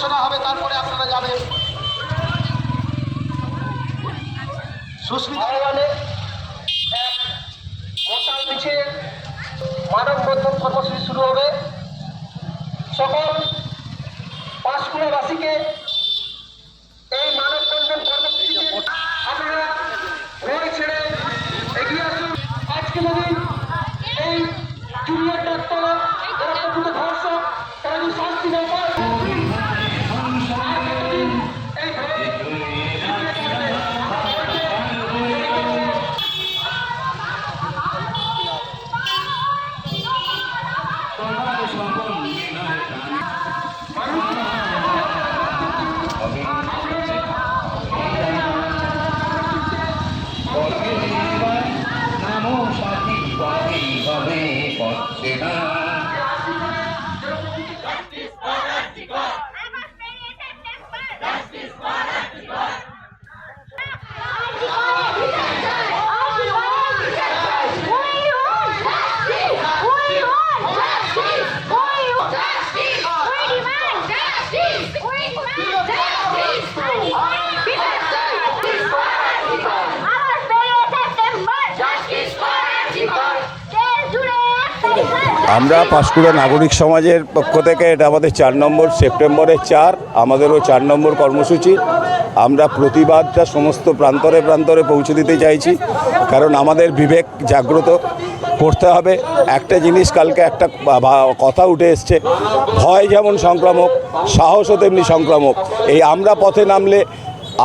ঘোষণা হবে তারপরে আপনারা যাবেন। সুস্মিতা মশাল মিছিল মানববন্ধন কর্মসূচি শুরু হবে। সকল পথে না আমরা পাঁশকুড়া নাগরিক সমাজের পক্ষ থেকে, এটা আমাদের চার নম্বর সেপ্টেম্বরের চার, আমাদেরও চার নম্বর কর্মসূচি। আমরা প্রতিবাদটা সমস্ত প্রান্তরে প্রান্তরে পৌঁছে দিতে চাইছি, কারণ আমাদের বিবেক জাগ্রত করতে হবে। একটা জিনিস কালকে একটা কথা উঠে এসছে, ভয় যেমন সংক্রামক, সাহসও তেমনি সংক্রামক। এই আমরা পথে নামলে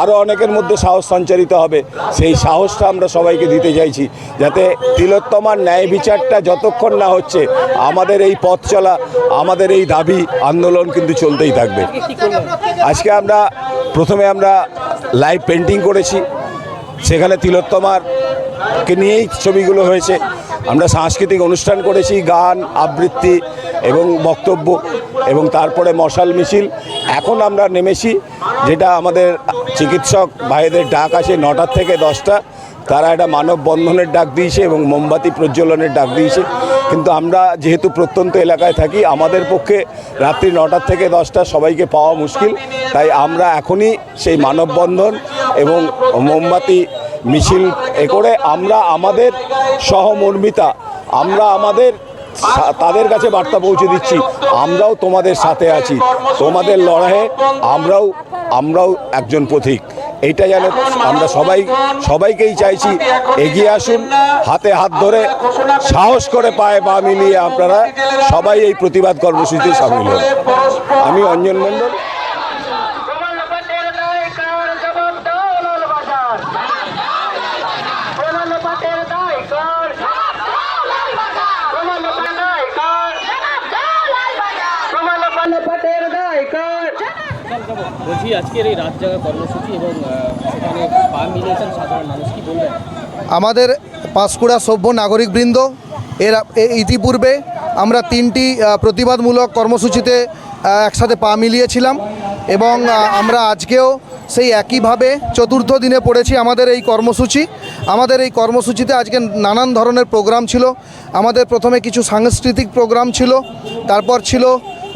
আরও অনেকের মধ্যে সাহস সঞ্চারিত হবে। সেই সাহসটা আমরা সবাইকে দিতে চাইছি, যাতে তিলোত্তমার ন্যায় বিচারটা যতক্ষণ না হচ্ছে, আমাদের এই পথ চলা, আমাদের এই দাবি, আন্দোলন কিন্তু চলতেই থাকবে। আজকে আমরা প্রথমে আমরা লাইভ পেন্টিং করেছি। সেখানে তিলোত্তমার কে নিয়েই ছবিগুলো হয়েছে। আমরা সাংস্কৃতিক অনুষ্ঠান করেছি, গান, আবৃত্তি এবং বক্তব্য এবং তারপরে মশাল মিছিল। এখন আমরা নেমেছি, যেটা আমাদের চিকিৎসক ভাইদের ডাক আছে নটার থেকে দশটা। তারা একটা মানববন্ধনের ডাক দিয়েছে এবং মোমবাতি প্রজ্বলনের ডাক দিয়েছে। কিন্তু আমরা যেহেতু প্রত্যন্ত এলাকায় থাকি, আমাদের পক্ষে রাত্রি নটার থেকে দশটা সবাইকে পাওয়া মুশকিল। তাই আমরা এখনই সেই মানববন্ধন এবং মোমবাতি মিছিল এ করে আমরা আমাদের সহমর্মিতা, আমরা আমাদের তাদের কাছে বার্তা পৌঁছে দিচ্ছি, আমরাও তোমাদের সাথে আছি, তোমাদের লড়াইয়ে আমরাও আমরাও একজন পথিক। এইটা যেন আমরা সবাই, সবাইকেই চাইছি, এগিয়ে আসুন, হাতে হাত ধরে সাহস করে পায়ে পা মিলিয়ে আপনারা সবাই এই প্রতিবাদ কর্মসূচিতে সামিল হন। আমি অঞ্জন মণ্ডল। বলছি, আজকের এই রাত কর্মসূচি এবং সেখানে পা মিলিয়েছেন সাধারণ মানুষ, কি বলবেন? আমাদের পাঁশকুড়া সভ্য নাগরিকবৃন্দ, এর ইতিপূর্বে আমরা তিনটি প্রতিবাদমূলক কর্মসূচিতে একসাথে পা মিলিয়েছিলাম এবং আমরা আজকেও সেই একইভাবে চতুর্থ দিনে পড়েছি আমাদের এই কর্মসূচি। আমাদের এই কর্মসূচিতে আজকে নানান ধরনের প্রোগ্রাম ছিল। আমাদের প্রথমে কিছু সাংস্কৃতিক প্রোগ্রাম ছিল, তারপর ছিল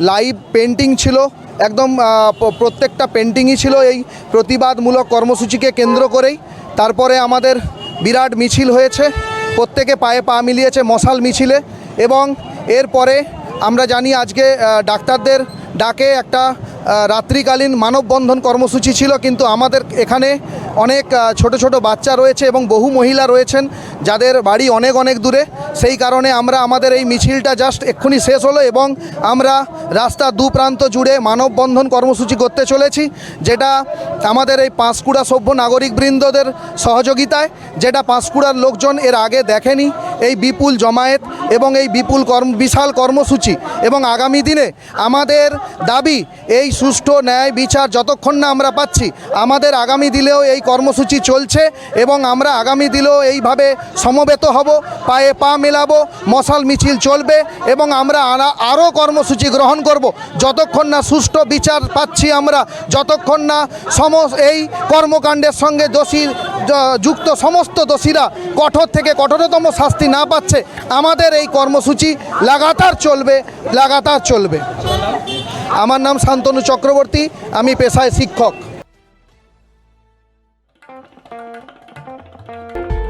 লাইভ পেন্টিং ছিল একদম প্রত্যেকটা পেন্টিংই ছিল এই প্রতিবাদমূলক কর্মসূচিকে কেন্দ্র করেই। তারপরে আমাদের বিরাট মিছিল হয়েছে, প্রত্যেকে পায়ে পা মিলিয়েছে মশাল মিছিলে এবং এরপরে আমরা জানি আজকে ডাক্তারদের ডাকে একটা রাত্রিকালীন মানববন্ধন কর্মসূচি ছিল, কিন্তু আমাদের এখানে অনেক ছোট ছোট বাচ্চা রয়েছে এবং বহু মহিলা রয়েছেন, যাদের বাড়ি অনেক অনেক দূরে। সেই কারণে আমরা আমাদের এই মিছিলটা জাস্ট এক্ষুনি শেষ হলো এবং আমরা রাস্তা দু প্রান্ত জুড়ে মানববন্ধন কর্মসূচি করতে চলেছি, যেটা আমাদের এই পাঁশকুড়া সভ্য নাগরিকবৃন্দদের সহযোগিতায়, যেটা পাঁশকুড়ার লোকজন এর আগে দেখেনি। এই বিপুল জমায়েত এবং এই বিপুল কর্ম, বিশাল কর্মসূচি এবং আগামী দিনে আমাদের দাবি, এই সুষ্ঠু ন্যায় বিচার যতক্ষণ না আমরা পাচ্ছি, আমাদের আগামী দিনেও এই কর্মসূচি চলছে এবং আমরা আগামী দিনেও এইভাবে সমবেত হব, পায়ে পা মেলাবো, মশাল মিছিল চলবে এবং আমরা আরা- আরও কর্মসূচি গ্রহণ করব। যতক্ষণ না সুষ্ঠু বিচার পাচ্ছি আমরা, যতক্ষণ না সম এই কর্মকাণ্ডের সঙ্গে দোষী যুক্ত সমস্ত দোষীরা কঠোর থেকে কঠোরতম শাস্তি না পাচ্ছে, আমাদের এই কর্মসূচি লাগাতার চলবে লাগাতার চলবে। আমার নাম শান্তনু চক্রবর্তী, আমি পেশায় শিক্ষক।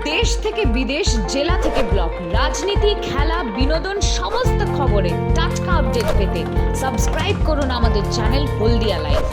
দেশ থেকে বিদেশ, জেলা থেকে ব্লক, রাজনীতি, খেলা, বিনোদন, সমস্ত খবরে টাটকা আপডেট পেতে সাবস্ক্রাইব করুন আমাদের চ্যানেল হলদিয়া লাইভ।